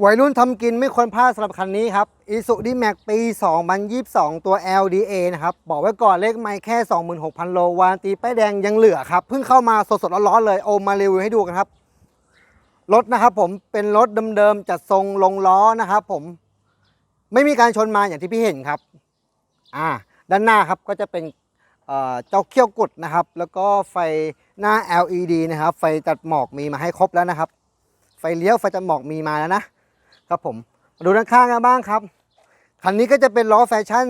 วัยรุ่นทำกินไม่ควรพลาดสำหรับคันนี้ครับ i s u d m a x ปี 2022 ตัว LDA นะครับ บอกไว้ก่อนเลขไม่แค่ 26,000 โลวารันตีป้ายแดงยังเหลือครับ เพิ่งเข้ามาสดๆร้อนๆเลย โอมารีวิวให้ดูกันครับ รถนะครับผมเป็นรถเดิมๆจัดทรงลงล้อนะครับผม ไม่มีการชนมาอย่างที่พี่เห็นครับ อ่า ด้านหน้าครับก็จะเป็นเอ่อเจ้าเขี้ยวกุดนะครับ แล้วก็ไฟหน้า LED นะครับ ไฟตัดหมอกมีมาให้ครบแล้วนะครับ ไฟเลี้ยวไฟตัดหมอกมีมาแล้วนะ ครับผมมาดูด้านข้างกันบ้างครับคันนี้ก็จะเป็นล้อแฟชั่น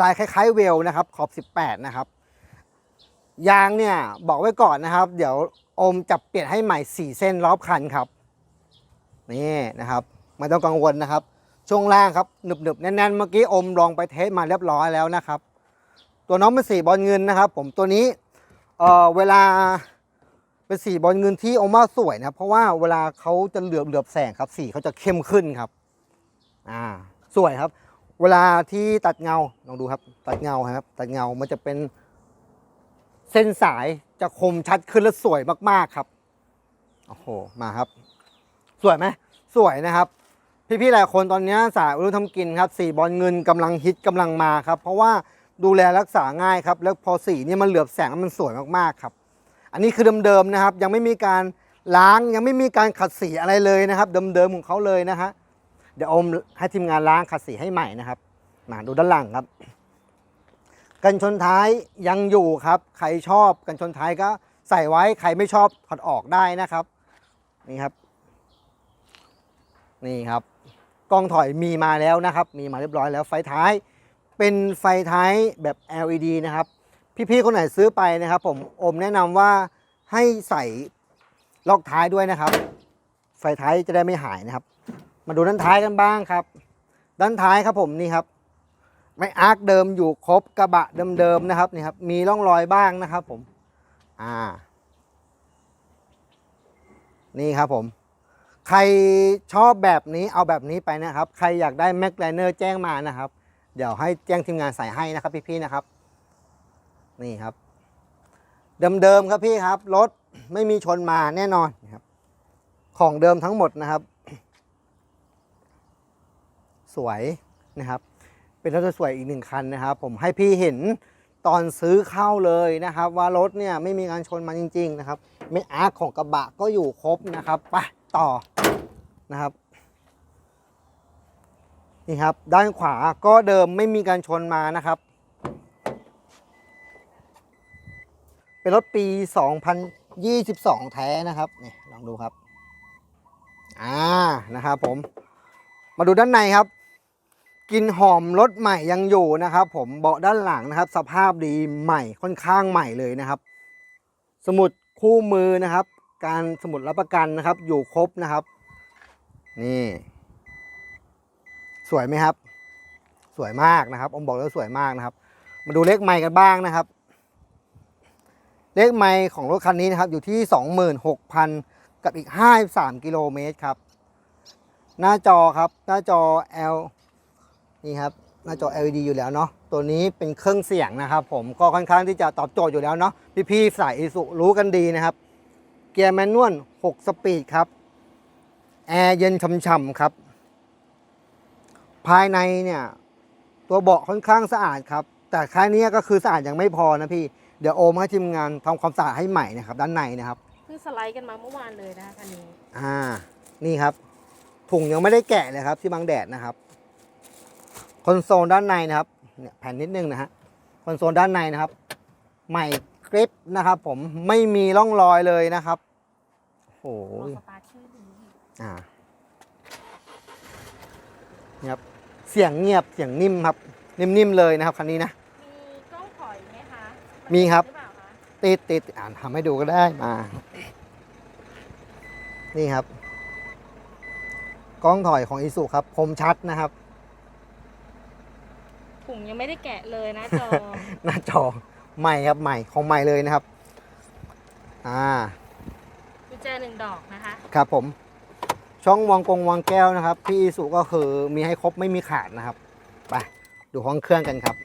ลายคล้าย ๆ เวลนะครับ ขอบ 18 นะครับ ยางเนี่ยบอกไว้ก่อนนะครับ เดี๋ยวอมจับเปลี่ยนให้ใหม่ 4 เส้นรอบคันครับนี่นะครับไม่ต้องกังวลนะครับ ช่วงล่างครับหนึบๆแน่นๆเมื่อกี้อมลองไปเทสมาเรียบร้อยแล้วนะครับ ตัวน้องเป็นสีบอลเงินนะครับ ผมตัวนี้เออเวลา เป็นสีบอลเงินที่โอกมาสวยนะเพราะว่าเวลาเขาจะเหลือบเหลือบแสงครับสีเขาจะเข้มขึ้นครับอ่าสวยครับ เวลาที่ตัดเงาลองดูครับ ตัดเงาครับ ตัดเงามันจะเป็น เส้นสายจะคมชัดขึ้นและสวยมากๆครับโอ้โหมาครับ สวยไหมสวยนะครับ พี่ๆหลายคนตอนนี้สายรุ่นทำกินครับสีบอลเงินกำลังฮิตกำลังมาครับ เพราะว่าดูแลรักษาง่ายครับ แล้วพอสีเนี่ยมันเหลือบแสงมันสวยมากๆครับ อันนี้คือเดิมๆนะครับ ยังไม่มีการล้างยังไม่มีการขัดสีอะไรเลยนะครับเดิมๆของเขาเลยนะฮะเดี๋ยวอมให้ทีมงานล้างขัดสีให้ใหม่นะครับมาดูด้านหลังครับ กันชนท้ายยังอยู่ครับ ใครชอบกันชนท้ายก็ใส่ไว้ใครไม่ชอบถอดออกได้นะครับนี่ครับ นี่ครับกล้องถอยมีมาแล้วนะครับ มีมาเรียบร้อยแล้วไฟท้าย เป็นไฟท้ายแบบ LED นะครับ พี่ๆคนไหนซื้อไปนะครับ ผมอมแนะนำว่าให้ใส่ล็อกท้ายด้วยนะครับไฟท้ายจะได้ไม่หายนะครับ มาดูด้านท้ายกันบ้างครับ ด้านท้ายครับผมนี่ครับไม่อาร์คเดิมอยู่ครบกระบะเดิมๆนะครับนี่ครับ มีร่องรอยบ้างนะครับ ผม อ่า นี่ครับผม ใครชอบแบบนี้เอาแบบนี้ไปนะครับ ใครอยากได้แม็กไลเนอร์แจ้งมานะครับ เดี๋ยวให้แจ้งทีมงานใส่ให้นะครับพี่ๆนะครับ นี่ครับ เดิมๆครับพี่ครับ รถไม่มีชนมาแน่นอนครับ ของเดิมทั้งหมดนะครับ สวยนะครับ เป็นรถสวยอีกหนึ่งคันนะครับ ผมให้พี่เห็นตอนซื้อเข้าเลยนะครับ ว่ารถเนี่ยไม่มีการชนมาจริง ๆ นะครับไม่อาร์ของกระบะก็อยู่ครบนะครับไปต่อนะครับนี่ครับด้านขวาก็เดิมไม่มีการชนมานะครับ เป็นรถปี 2022 แท้นะครับนี่ลองดูครับ อ่านะครับผม มาดูด้านในครับกลินหอมรถใหม่ยังอยู่นะครับ ผมเบาะด้านหลังนะครับ สภาพดีใหม่ค่อนข้างใหม่เลยนะครับ สมุดคู่มือนะครับ การสมุดรับประกันนะครับ อยู่ครบนะครับ นี่ สวยไหมครับ สวยมากนะครับผมบอกเลยว่าสวยมากนะครับ มาดูเลขไมค์กันบ้างนะครับ เลขไมค์ของรถคันนี้นะครับอยู่ที่ 26,000 กับอีก 53 กิโลเมตรครับ หน้าจอครับหน้าจอ L นี่ครับหน้าจอ LED อยู่แล้วเนาะตัวนี้เป็นเครื่องเสียงนะครับ ผมก็ค่อนข้างที่จะตอบโจทย์อยู่แล้วเนาะพี่ๆสายอิสุรู้กันดีนะครับ เกียร์แมนนวล6 สปีดครับแอร์เย็นช่ำๆครับ ภายในเนี่ย ตัวเบาะค่อนข้างสะอาดครับ แต่แค่นี้ก็คือสะอาดยังไม่พอนะพี่ เดี๋ยวโอมให้ทีมงานทำความสะอาดให้ใหม่นะครับ ด้านในนะครับ เพิ่งสไลด์กันมาเมื่อวานเลยนะคะคันนี้อ่า นี่ครับ ถุงยังไม่ได้แกะเลยครับ ที่บังแดดนะครับ คอนโซลด้านในนะครับ เนี่ยแผ่นนิดนึงนะฮะ คอนโซลด้านในนะครับ ใหม่กริปนะครับ ผมไม่มีร่องรอยเลยนะครับโอ้โหรอสตาร์ทชื่อดีอ่านี่ครับ เสียงเงียบเสียงนิ่มครับ นิ่มๆเลยนะครับคันนี้นะ มีกล้องถอยไหมคะ มีครับหรือเปล่าคะติดติดอ่านทำให้ดูก็ได้มา นี่ครับ กล้องถอยของอิสุครับ คมชัดนะครับ ถุงยังไม่ได้แกะเลยนะจอ หน้าจอใหม่ครับใหม่ของใหม่เลยนะครับ อ่ากุญแจหนึ่งดอกนะคะ ครับผม ช่องวางกงวางแก้วนะครับ พี่อิสุก็คือมีให้ครบไม่มีขาดนะครับ ไป ดูห้องเครื่องกันครับ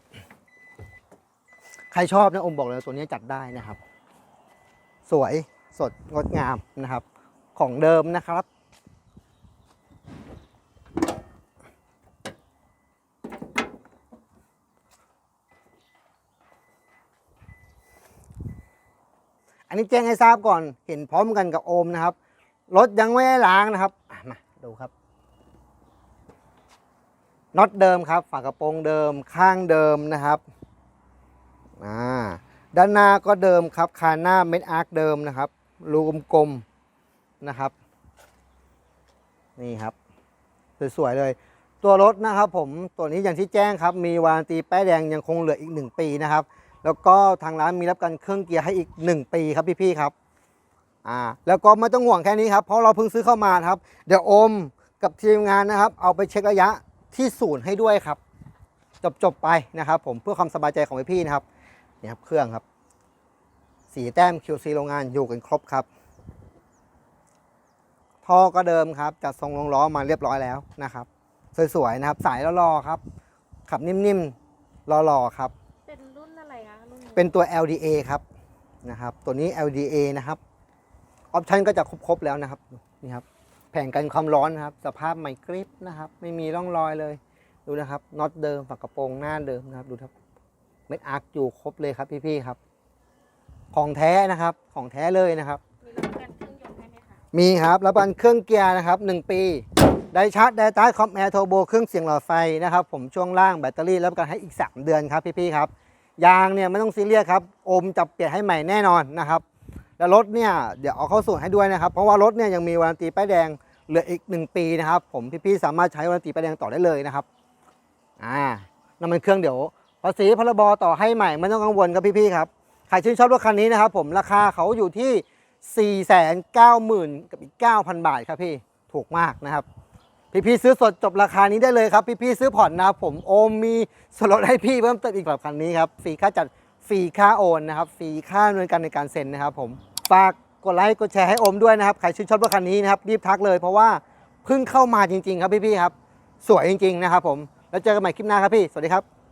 ใครชอบนะอมบอกเลยตัวนี้จัดได้นะครับ สวยสดงดงามนะครับ ของเดิมนะครับ อันนี้แจ้งให้ทราบก่อนเห็นพร้อมกันกับโอมนะครับรถยังไม่ได้ล้างนะครับมาดูครับน็อตเดิมครับ ฝากระโปรงเดิมข้างเดิมนะครับ ด้านหน้าก็เดิมครับคานหน้าเม็ดอาร์คเดิมนะครับ รูกลมๆนะครับ นี่ครับสวยๆเลย ตัวรถนะครับผมตัวนี้อย่างที่แจ้งครับ มีวารันตีป้ายแดงยังคงเหลืออีก 1 ปีนะครับ แล้วก็ทางร้านมีรับการเครื่องเกียร์ให้อีก 1 ปีครับพี่ๆครับอ่าแล้วก็ไม่ต้องห่วงแค่นี้ครับเพราะเราเพิ่งซื้อเข้ามาครับ เดี๋ยวโอมกับทีมงานนะครับ เอาไปเช็คระยะที่ศูนย์ให้ด้วยครับ จบๆไปนะครับ ผมเพื่อความสบายใจของพี่ๆนะครับ นี่ครับเครื่องครับ สีแต้ม QC โรงงานอยู่กันครบครับ ท่อก็เดิมครับจัดทรงลงล้อมาเรียบร้อยแล้วนะครับ สวยๆนะครับ สายรอๆครับ ขับนิ่มๆรอๆครับ เป็นรุ่นอะไรคะรุ่นนี้เป็นตัว LDA ครับนะครับ ตัวนี้ LDA นะครับออปชันก็จะครบๆแล้วนะครับนี่ครับแผงกันความร้อนนะครับ สภาพใหม่กริปนะครับ ไม่มีร่องรอยเลย ดูนะครับน็อตเดิมฝากระโปรงหน้าเดิมนะครับดูครับเม็ดอาร์คอยู่ครบเลยครับพี่ๆครับ ของแท้นะครับ ของแท้เลยนะครับ มีรับประกันเครื่องยนต์ให้ไหมคะมีครับรับประกันเครื่องเกียร์นะครับ 1 ปี ได้ชาร์จไดต้าคอมแอร์โทโบเครื่องเสียงหลอดไฟนะครับผมช่วงล่างแบตเตอรี่รับประกันให้อีก 3 เดือนครับพี่ๆครับยางเนี่ยไม่ต้องซีเรียสครับโอมจะเปลี่ยนให้ใหม่แน่นอนนะครับ แล้วรถเนี่ยเดี๋ยวเอาเข้าส่วนให้ด้วยนะครับ เพราะว่ารถเนี่ยยังมีวารันตีป้ายแดงเหลืออีก 1 ปีนะครับ ผมพี่ๆสามารถใช้วารันตีป้ายแดงต่อได้เลยนะครับอ่าน้ำมันเครื่องเดี๋ยว ภาษีพรบต่อให้ใหม่ไม่ต้องกังวลครับพี่ๆครับใครชื่นชอบรถคันนี้นะครับผมราคาเขาอยู่ที่ 4 9 0 0 0กับอีก9,000 บาทครับพี่ถูกมากนะครับพี่ๆซื้อสดจบราคานี้ได้เลยครับพี่ๆซื้อผ่อนนะครับผมโอมมีส่วนลดให้พี่เพิ่มเติมอีกแบบคันนี้ครับฟรีค่าจัดฟรีค่าโอนนะครับฟรีค่าดำเนินการในการเซ็นนะครับผมฝากกดไลค์กดแชร์ให้โอมด้วยนะครับใครชื่นชอบรถคันนี้นะครับรีบทักเลยเพราะว่าเพิ่งเข้ามาจริงๆ ครับพี่ๆครับ สวยจริง ๆ นะครับผม แล้วเจอกันใหม่คลิปหน้าครับพี่ สวัสดีครับ